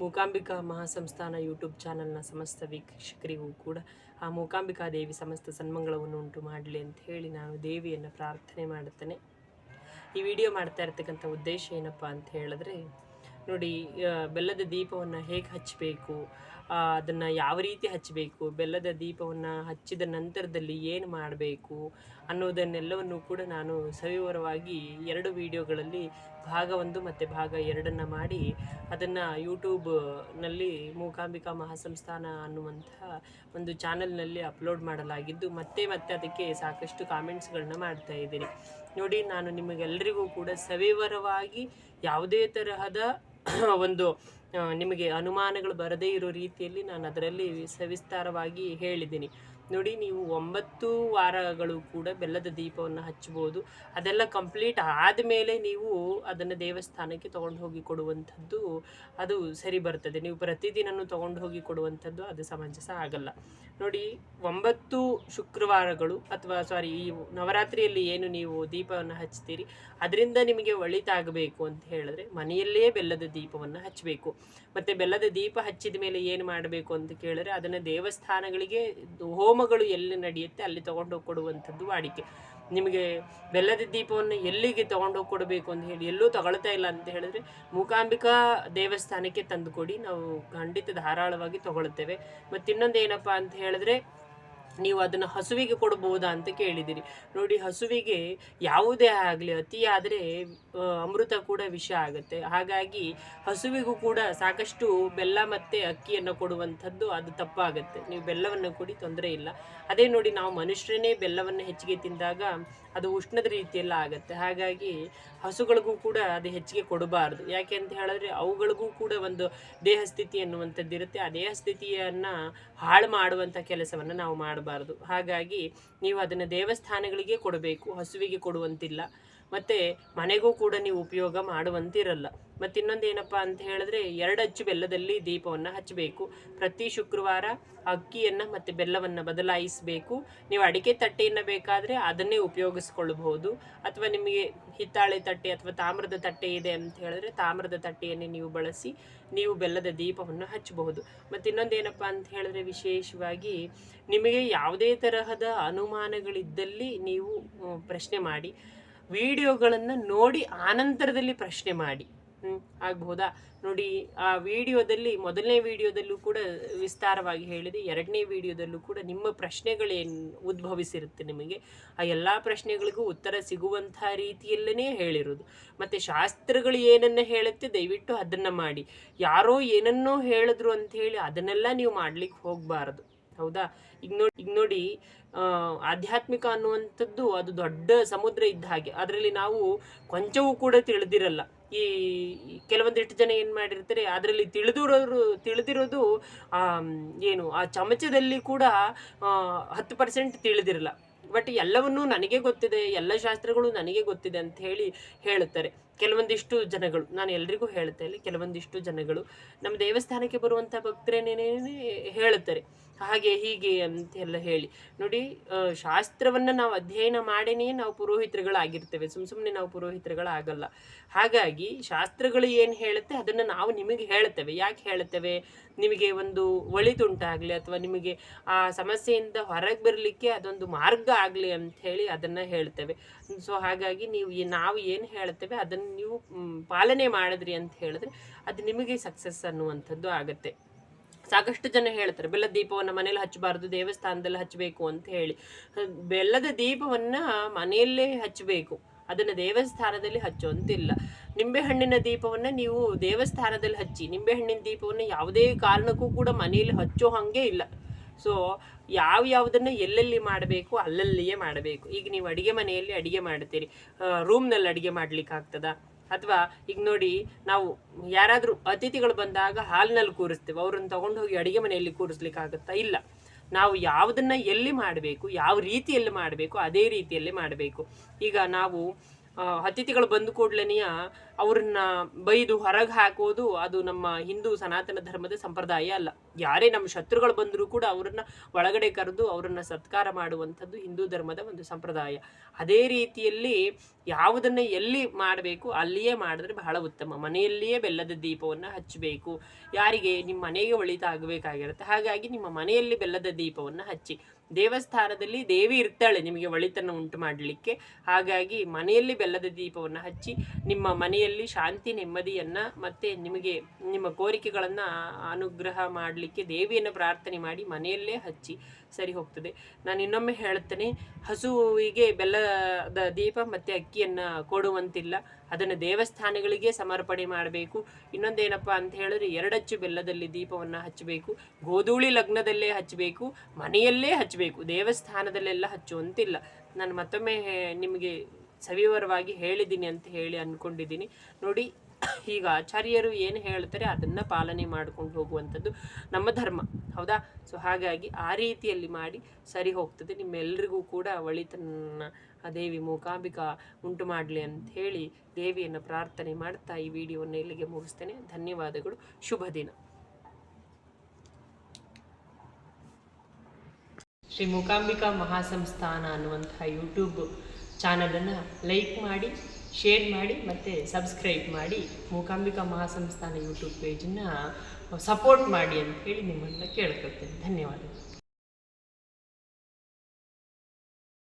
Mookambika Mahasamsthana YouTube ಚಾನಲ್ನ ಸಮಸ್ತ ವೀಕ್ಷಕರಿಗೂ ಕೂಡ ಆ ಮೂಕಾಂಬಿಕಾ ದೇವಿ ಸಮಸ್ತ ಸನ್ಮಂಗಳವನ್ನು ಉಂಟು ಮಾಡಲಿ ಅಂತ ಹೇಳಿ ನಾನು ದೇವಿಯನ್ನು ಪ್ರಾರ್ಥನೆ ಮಾಡುತ್ತೇನೆ. ಈ ವಿಡಿಯೋ ಮಾಡ್ತಾ ಇರ್ತಕ್ಕಂಥ ಉದ್ದೇಶ ಏನಪ್ಪ ಅಂತ ಹೇಳಿದ್ರೆ, ನೋಡಿ ಬೆಲ್ಲದ ದೀಪವನ್ನು ಹೇಗೆ ಹಚ್ಚಬೇಕು ಅದನ್ನು ಯಾವ ರೀತಿ ಹಚ್ಚಬೇಕು, ಬೆಲ್ಲದ ದೀಪವನ್ನು ಹಚ್ಚಿದ ನಂತರದಲ್ಲಿ ಏನು ಮಾಡಬೇಕು ಅನ್ನೋದನ್ನೆಲ್ಲವನ್ನು ಕೂಡ ನಾನು ಸವಿವರವಾಗಿ ಎರಡು ವಿಡಿಯೋಗಳಲ್ಲಿ ಭಾಗ ಒಂದು ಮತ್ತು ಭಾಗ ಎರಡನ್ನು ಮಾಡಿ ಅದನ್ನು ಯೂಟ್ಯೂಬ್ನಲ್ಲಿ ಮೂಕಾಂಬಿಕಾ ಮಹಾಸಂಸ್ಥಾನ ಅನ್ನುವಂತಹ ಒಂದು ಚಾನಲ್ನಲ್ಲಿ ಅಪ್ಲೋಡ್ ಮಾಡಲಾಗಿದ್ದು ಮತ್ತೆ ಮತ್ತೆ ಅದಕ್ಕೆ ಸಾಕಷ್ಟು ಕಾಮೆಂಟ್ಸ್ಗಳನ್ನ ಮಾಡ್ತಾ ಇದ್ದೀನಿ. ನೋಡಿ, ನಾನು ನಿಮಗೆಲ್ಲರಿಗೂ ಕೂಡ ಸವಿವರವಾಗಿ ಯಾವುದೇ ತರಹದ ಒಂದು ನಿಮಗೆ ಅನುಮಾನಗಳು ಬರದೇ ಇರೋ ರೀತಿಯಲ್ಲಿ ನಾನು ಅದರಲ್ಲಿ ಸವಿಸ್ತಾರವಾಗಿ ಹೇಳಿದ್ದೀನಿ. ನೋಡಿ, ನೀವು ಒಂಬತ್ತು ವಾರಗಳು ಕೂಡ ಬೆಲ್ಲದ ದೀಪವನ್ನು ಹಚ್ಬೋದು ಅದೆಲ್ಲ ಕಂಪ್ಲೀಟ್ ಆದಮೇಲೆ ನೀವು ಅದನ್ನು ದೇವಸ್ಥಾನಕ್ಕೆ ತಗೊಂಡು ಹೋಗಿ ಕೊಡುವಂಥದ್ದು ಅದು ಸರಿ ಬರ್ತದೆ. ನೀವು ಪ್ರತಿದಿನನೂ ತಗೊಂಡು ಹೋಗಿ ಕೊಡುವಂಥದ್ದು ಅದು ಸಮಂಜಸ ಆಗಲ್ಲ. ನೋಡಿ, ಒಂಬತ್ತು ಶುಕ್ರವಾರಗಳು ಅಥವಾ ಸಾರಿ ಈ ನವರಾತ್ರಿಯಲ್ಲಿ ಏನು ನೀವು ದೀಪವನ್ನು ಹಚ್ತೀರಿ, ಅದರಿಂದ ನಿಮಗೆ ಒಳಿತಾಗಬೇಕು ಅಂತ ಹೇಳಿದ್ರೆ ಮನೆಯಲ್ಲೇ ಬೆಲ್ಲದ ದೀಪವನ್ನು ಹಚ್ಚಬೇಕು. ಮತ್ತು ಬೆಲ್ಲದ ದೀಪ ಹಚ್ಚಿದ ಮೇಲೆ ಏನು ಮಾಡಬೇಕು ಅಂತ ಕೇಳಿದ್ರೆ ಅದನ್ನು ದೇವಸ್ಥಾನಗಳಿಗೆ ಹೋಮಗಳು ಎಲ್ಲಿ ನಡೆಯುತ್ತೆ ಅಲ್ಲಿ ತೊಗೊಂಡೋಗಿ ಕೊಡುವಂಥದ್ದು ವಾಡಿಕೆ. ನಿಮಗೆ ಬೆಲ್ಲದ ದೀಪವನ್ನು ಎಲ್ಲಿಗೆ ತೊಗೊಂಡೋಗಿ ಕೊಡಬೇಕು ಅಂತ ಹೇಳಿ, ಎಲ್ಲೂ ತಗೊಳ್ತಾ ಇಲ್ಲ ಅಂತ ಹೇಳಿದ್ರೆ ಮೂಕಾಂಬಿಕಾ ದೇವಸ್ಥಾನಕ್ಕೆ ತಂದು ಕೊಡಿ ನಾವು ಖಂಡಿತ ಧಾರಾಳವಾಗಿ ತಗೊಳ್ತೇವೆ. ಮತ್ತು ಇನ್ನೊಂದು ಏನಪ್ಪ ಅಂತ ಹೇಳಿದ್ರೆ ನೀವು ಅದನ್ನು ಹಸುವಿಗೆ ಕೊಡಬಹುದಾ ಅಂತ ಕೇಳಿದಿರಿ ನೋಡಿ, ಹಸುವಿಗೆ ಯಾವುದೇ ಆಗಲಿ, ಅತಿಯಾದರೆ ಅಮೃತ ಕೂಡ ವಿಷ ಆಗುತ್ತೆ. ಹಾಗಾಗಿ ಹಸುವಿಗೂ ಕೂಡ ಸಾಕಷ್ಟು ಬೆಲ್ಲ ಮತ್ತು ಅಕ್ಕಿಯನ್ನು ಕೊಡುವಂಥದ್ದು ಅದು ತಪ್ಪಾಗುತ್ತೆ. ನೀವು ಬೆಲ್ಲವನ್ನು ಕೊಡಿ, ತೊಂದರೆ ಇಲ್ಲ. ಅದೇ ನೋಡಿ, ನಾವು ಮನುಷ್ಯರೇ ಬೆಲ್ಲವನ್ನು ಹೆಚ್ಚಿಗೆ ತಿಂದಾಗ ಅದು ಉಷ್ಣದ ರೀತಿಯೆಲ್ಲ ಆಗುತ್ತೆ. ಹಾಗಾಗಿ ಹಸುಗಳಿಗೂ ಕೂಡ ಅದು ಹೆಚ್ಚಿಗೆ ಕೊಡಬಾರ್ದು. ಯಾಕೆ ಅಂತ ಹೇಳಿದ್ರೆ, ಅವುಗಳಿಗೂ ಕೂಡ ಒಂದು ದೇಹ ಸ್ಥಿತಿ ಅನ್ನುವಂಥದ್ದು ಇರುತ್ತೆ ಆ ದೇಹ ಸ್ಥಿತಿಯನ್ನು ಹಾಳು ಮಾಡುವಂಥ ಕೆಲಸವನ್ನು ನಾವು ಮಾಡಬಾರ್ದು. ಹಾಗಾಗಿ ನೀವು ಅದನ್ನು ದೇವಸ್ಥಾನಗಳಿಗೆ ಕೊಡಬೇಕು. ಹಸುವಿಗೆ ಕೊಡುವಂತಿಲ್ಲ. ಮತ್ತು ಮನೆಗೂ ಕೂಡ ನೀವು ಉಪಯೋಗ ಮಾಡುವಂತಿರಲ್ಲ. ಮತ್ತು ಇನ್ನೊಂದು ಏನಪ್ಪ ಅಂತ ಹೇಳಿದ್ರೆ ಎರಡು ಅಚ್ಚು ಬೆಲ್ಲದಲ್ಲಿ ದೀಪವನ್ನು ಹಚ್ಚಬೇಕು. ಪ್ರತಿ ಶುಕ್ರವಾರ ಅಕ್ಕಿಯನ್ನು ಮತ್ತು ಬೆಲ್ಲವನ್ನು ಬದಲಾಯಿಸಬೇಕು. ನೀವು ಅಡಿಕೆ ತಟ್ಟೆಯನ್ನು ಬೇಕಾದರೆ ಅದನ್ನೇ ಉಪಯೋಗಿಸ್ಕೊಳ್ಬಹುದು. ಅಥವಾ ನಿಮಗೆ ಹಿತ್ತಾಳೆ ತಟ್ಟೆ ಅಥವಾ ತಾಮ್ರದ ತಟ್ಟೆ ಇದೆ ಅಂತ ಹೇಳಿದ್ರೆ ತಾಮ್ರದ ತಟ್ಟೆಯನ್ನೇ ನೀವು ಬಳಸಿ ನೀವು ಬೆಲ್ಲದ ದೀಪವನ್ನು ಹಚ್ಚಬಹುದು. ಮತ್ತು ಇನ್ನೊಂದು ಏನಪ್ಪ ಅಂತ ಹೇಳಿದ್ರೆ ವಿಶೇಷವಾಗಿ ನಿಮಗೆ ಯಾವುದೇ ತರಹದ ಅನುಮಾನಗಳಿದ್ದಲ್ಲಿ ನೀವು ಪ್ರಶ್ನೆ ಮಾಡಿ. ವಿಡಿಯೋಗಳನ್ನು ನೋಡಿ ಆನಂತರದಲ್ಲಿ ಪ್ರಶ್ನೆ ಮಾಡಿ. ಆಗ್ಬಹುದಾ? ನೋಡಿ, ಆ ವಿಡಿಯೋದಲ್ಲಿ, ಮೊದಲನೇ ವಿಡಿಯೋದಲ್ಲೂ ಕೂಡ ವಿಸ್ತಾರವಾಗಿ ಹೇಳಿದೆ, ಎರಡನೇ ವಿಡಿಯೋದಲ್ಲೂ ಕೂಡ ನಿಮ್ಮ ಪ್ರಶ್ನೆಗಳೇನು ಉದ್ಭವಿಸಿರುತ್ತೆ ನಿಮಗೆ? ಆ ಎಲ್ಲ ಪ್ರಶ್ನೆಗಳಿಗೂ ಉತ್ತರ ಸಿಗುವಂಥ ರೀತಿಯಲ್ಲೇ ಹೇಳಿರೋದು. ಮತ್ತು ಶಾಸ್ತ್ರಗಳು ಏನನ್ನ ಹೇಳುತ್ತೆ ದಯವಿಟ್ಟು ಅದನ್ನು ಮಾಡಿ. ಯಾರೋ ಏನನ್ನೋ ಹೇಳಿದ್ರು ಹೇಳಿ ಅದನ್ನೆಲ್ಲ ನೀವು ಮಾಡ್ಲಿಕ್ಕೆ ಹೋಗಬಾರ್ದು. ಹೌದಾ? ಈಗ ನೋಡಿ ಈಗ ನೋಡಿ ಆಧ್ಯಾತ್ಮಿಕ ಅನ್ನುವಂಥದ್ದು ಅದು ದೊಡ್ಡ ಸಮುದ್ರ ಇದ್ದ ಹಾಗೆ. ಅದರಲ್ಲಿ ನಾವು ಕೊಂಚವೂ ಕೂಡ ತಿಳಿದಿರಲ್ಲ. ಈ ಕೆಲವೊಂದಿಷ್ಟು ಜನ ಏನು ಮಾಡಿರ್ತಾರೆ, ಅದರಲ್ಲಿ ತಿಳಿದಿರೋರು, ತಿಳಿದಿರೋದು ಏನು, ಆ ಚಮಚದಲ್ಲಿ ಕೂಡ ಹತ್ತು ಪರ್ಸೆಂಟ್ ತಿಳಿದಿರಲ್ಲ. ಬಟ್ ಎಲ್ಲವನ್ನೂ ನನಗೆ ಗೊತ್ತಿದೆ, ಎಲ್ಲ ಶಾಸ್ತ್ರಗಳು ನನಗೆ ಗೊತ್ತಿದೆ ಅಂತ ಹೇಳಿ ಹೇಳುತ್ತಾರೆ ಕೆಲವೊಂದಿಷ್ಟು ಜನಗಳು. ನಾನು ಎಲ್ರಿಗೂ ಹೇಳ್ತಾ ಇಲ್ಲ ಕೆಲವೊಂದಿಷ್ಟು ಜನಗಳು ನಮ್ಮ ದೇವಸ್ಥಾನಕ್ಕೆ ಬರುವಂಥ ಭಕ್ತರೇನೇನೇ ಹೇಳುತ್ತಾರೆ. ಹಾಗೆ ಹೀಗೆ ಅಂತೆಲ್ಲ ಹೇಳಿ. ನೋಡಿ ಶಾಸ್ತ್ರವನ್ನು ನಾವು ಅಧ್ಯಯನ ಮಾಡೇನೆ ನಾವು ಪುರೋಹಿತರುಗಳಾಗಿರ್ತೇವೆ. ಸುಮ್ಮ ಸುಮ್ಮನೆ ನಾವು ಪುರೋಹಿತರುಗಳಾಗಲ್ಲ. ಹಾಗಾಗಿ ಶಾಸ್ತ್ರಗಳು ಏನು ಹೇಳುತ್ತೆ ಅದನ್ನು ನಾವು ನಿಮಗೆ ಹೇಳ್ತೇವೆ ಯಾಕೆ ಹೇಳ್ತೇವೆ ನಿಮಗೆ ಒಂದು ಒಳಿತುಂಟಾಗಲಿ ಅಥವಾ ನಿಮಗೆ ಆ ಸಮಸ್ಯೆಯಿಂದ ಹೊರಗೆ ಬರಲಿಕ್ಕೆ ಅದೊಂದು ಮಾರ್ಗ ಆಗಲಿ ಅಂತ ಹೇಳಿ ಅದನ್ನು ಹೇಳ್ತೇವೆ ಸೊ, ಹಾಗಾಗಿ ನೀವು ನಾವು ಏನು ಹೇಳ್ತೇವೆ ಅದನ್ನು ನೀವು ಪಾಲನೆ ಮಾಡಿದ್ರಿ ಅಂತ ಹೇಳಿದ್ರೆ ಅದು ನಿಮಗೆ ಸಕ್ಸಸ್ ಅನ್ನುವಂಥದ್ದು ಆಗುತ್ತೆ. ಸಾಕಷ್ಟು ಜನ ಹೇಳ್ತಾರೆ ಬೆಲ್ಲದ ದೀಪವನ್ನು ಮನೇಲಿ ಹಚ್ಚಬಾರ್ದು, ದೇವಸ್ಥಾನದಲ್ಲಿ ಹಚ್ಚಬೇಕು ಅಂತ ಹೇಳಿ. ಬೆಲ್ಲದ ದೀಪವನ್ನು ಮನೆಯಲ್ಲೇ ಹಚ್ಚಬೇಕು, ಅದನ್ನು ದೇವಸ್ಥಾನದಲ್ಲಿ ಹಚ್ಚುವಂತಿಲ್ಲ ನಿಂಬೆಹಣ್ಣಿನ ದೀಪವನ್ನು ನೀವು ದೇವಸ್ಥಾನದಲ್ಲಿ ಹಚ್ಚಿ, ನಿಂಬೆಹಣ್ಣಿನ ದೀಪವನ್ನು ಯಾವುದೇ ಕಾರಣಕ್ಕೂ ಕೂಡ ಮನೆಯಲ್ಲಿ ಹಚ್ಚೋ ಹಾಗೆ ಇಲ್ಲ. ಸೊ ಯಾವ ಯಾವುದನ್ನು ಎಲ್ಲೆಲ್ಲಿ ಮಾಡಬೇಕು, ಅಲ್ಲಲ್ಲಿಯೇ ಮಾಡಬೇಕು. ಈಗ ನೀವು ಅಡಿಗೆ ಮನೆಯಲ್ಲಿ ಅಡಿಗೆ ಮಾಡ್ತೀರಿ ರೂಮ್ನಲ್ಲಿ ಅಡಿಗೆ ಮಾಡ್ಲಿಕ್ಕೆ ಆಗ್ತದಾ ಅಥವಾ ಈಗ ನೋಡಿ ನಾವು ಯಾರಾದರೂ ಅತಿಥಿಗಳು ಬಂದಾಗ ಹಾಲಿನಲ್ಲಿ ಕೂರಿಸ್ತೇವೆ, ಅವ್ರನ್ನ ತಗೊಂಡು ಹೋಗಿ ಅಡುಗೆ ಮನೆಯಲ್ಲಿ ಕೂರಿಸ್ಲಿಕ್ಕೆ ಆಗುತ್ತಾ ಇಲ್ಲ. ನಾವು ಯಾವುದನ್ನ ಎಲ್ಲಿ ಮಾಡಬೇಕು, ಯಾವ ರೀತಿಯಲ್ಲಿ ಮಾಡಬೇಕು, ಅದೇ ರೀತಿಯಲ್ಲಿ ಮಾಡಬೇಕು. ಈಗ ನಾವು ಅತಿಥಿಗಳು ಬಂದ ಕೂಡ್ಲೆನೆಯ ಅವ್ರನ್ನ ಬೈದು ಹೊರಗೆ ಹಾಕೋದು ಅದು ನಮ್ಮ ಹಿಂದೂ ಸನಾತನ ಧರ್ಮದ ಸಂಪ್ರದಾಯ ಅಲ್ಲ. ಯಾರೇ ನಮ್ಮ ಶತ್ರುಗಳು ಬಂದರೂ ಕೂಡ ಅವರನ್ನ ಒಳಗಡೆ ಕರೆದು ಅವರನ್ನ ಸತ್ಕಾರ ಮಾಡುವಂಥದ್ದು ಹಿಂದೂ ಧರ್ಮದ ಒಂದು ಸಂಪ್ರದಾಯ. ಅದೇ ರೀತಿಯಲ್ಲಿ ಯಾವುದನ್ನ ಎಲ್ಲಿ ಮಾಡಬೇಕು ಅಲ್ಲಿಯೇ ಮಾಡಿದ್ರೆ ಬಹಳ ಉತ್ತಮ. ಮನೆಯಲ್ಲಿಯೇ ಬೆಲ್ಲದ ದೀಪವನ್ನು ಹಚ್ಚಬೇಕು. ಯಾರಿಗೆ ನಿಮ್ಮ ಮನೆಗೆ ಒಳಿತಾಗಬೇಕಾಗಿರುತ್ತೆ. ಹಾಗಾಗಿ ನಿಮ್ಮ ಮನೆಯಲ್ಲಿ ಬೆಲ್ಲದ ದೀಪವನ್ನು ಹಚ್ಚಿ. ದೇವಸ್ಥಾನದಲ್ಲಿ ದೇವಿ ಇರ್ತಾಳೆ ನಿಮಗೆ ಒಳಿತನ್ನು ಉಂಟು ಮಾಡಲಿಕ್ಕೆ. ಹಾಗಾಗಿ ಮನೆಯಲ್ಲಿ ಬೆಲ್ಲದ ದೀಪವನ್ನು ಹಚ್ಚಿ ನಿಮ್ಮ ಮನೆಯಲ್ಲಿ ಶಾಂತಿ, ನೆಮ್ಮದಿಯನ್ನು ಮತ್ತು ನಿಮಗೆ ನಿಮ್ಮ ಕೋರಿಕೆಗಳನ್ನು ಅನುಗ್ರಹ ಮಾಡಲಿಕ್ಕೆ ದೇವಿಯನ್ನು ಪ್ರಾರ್ಥನೆ ಮಾಡಿ ಮನೆಯಲ್ಲೇ ಹಚ್ಚಿ ಸರಿ ಹೋಗ್ತದೆ. ನಾನು ಇನ್ನೊಮ್ಮೆ ಹೇಳ್ತೇನೆ, ಹಸುವಿಗೆ ಬೆಲ್ಲದ ದೀಪ ಮತ್ತು ಅಕ್ಕಿಯನ್ನು ಕೊಡುವಂತಿಲ್ಲ. ಅದನ್ನು ದೇವಸ್ಥಾನಗಳಿಗೆ ಸಮರ್ಪಣೆ ಮಾಡಬೇಕು. ಇನ್ನೊಂದೇನಪ್ಪ ಅಂತ ಹೇಳಿದ್ರೆ ಎರಡಚ್ಚು ಬೆಲ್ಲದಲ್ಲಿ ದೀಪವನ್ನು ಹಚ್ಚಬೇಕು. ಗೋಧೂಳಿ ಲಗ್ನದಲ್ಲೇ ಹಚ್ಚಬೇಕು. ಮನೆಯಲ್ಲೇ ಹಚ್ಚಬೇಕು. ದೇವಸ್ಥಾನದಲ್ಲೆಲ್ಲ ಹಚ್ಚುವಂತಿಲ್ಲ ನಾನು ಮತ್ತೊಮ್ಮೆ ನಿಮಗೆ ಸವಿವರವಾಗಿ ಹೇಳಿದ್ದೀನಿ ಅಂತ ಹೇಳಿ ಅಂದ್ಕೊಂಡಿದ್ದೀನಿ. ನೋಡಿ ಈಗ ಆಚಾರ್ಯರು ಏನು ಹೇಳ್ತಾರೆ ಅದನ್ನು ಪಾಲನೆ ಮಾಡ್ಕೊಂಡು ಹೋಗುವಂಥದ್ದು ನಮ್ಮ ಧರ್ಮ. ಹೌದಾ? ಸೊ ಹಾಗಾಗಿ ಆ ರೀತಿಯಲ್ಲಿ ಮಾಡಿ ಸರಿ ಹೋಗ್ತದೆ. ನಿಮ್ಮೆಲ್ಲರಿಗೂ ಕೂಡ ಒಳಿತನ್ನ ಆ ದೇವಿ ಮೂಕಾಂಬಿಕಾ ಉಂಟು ಮಾಡಲಿ ಅಂತ ಹೇಳಿ ದೇವಿಯನ್ನು ಪ್ರಾರ್ಥನೆ ಮಾಡ್ತಾ ಈ ವಿಡಿಯೋವನ್ನು ಇಲ್ಲಿಗೆ ಮುಗಿಸ್ತೇನೆ. ಧನ್ಯವಾದಗಳು. ಶುಭ ದಿನ. ಶ್ರೀ ಮೂಕಾಂಬಿಕಾ ಮಹಾಸಂಸ್ಥಾನ ಅನ್ನುವಂತಹ ಯೂಟ್ಯೂಬ್ ಚಾನಲನ್ನು ಲೈಕ್ ಮಾಡಿ ಶೇರ್ ಮಾಡಿ ಮತ್ತು ಸಬ್ಸ್ಕ್ರೈಬ್ ಮಾಡಿ ಮೂಕಾಂಬಿಕಾ ಮಹಾಸಂಸ್ಥಾನ ಯೂಟ್ಯೂಬ್ ಪೇಜನ್ನು ಸಪೋರ್ಟ್ ಮಾಡಿ ಅಂತ ಹೇಳಿ ನಿಮ್ಮನ್ನು ಕೇಳ್ಕೊಳ್ತೇನೆ. ಧನ್ಯವಾದಗಳು.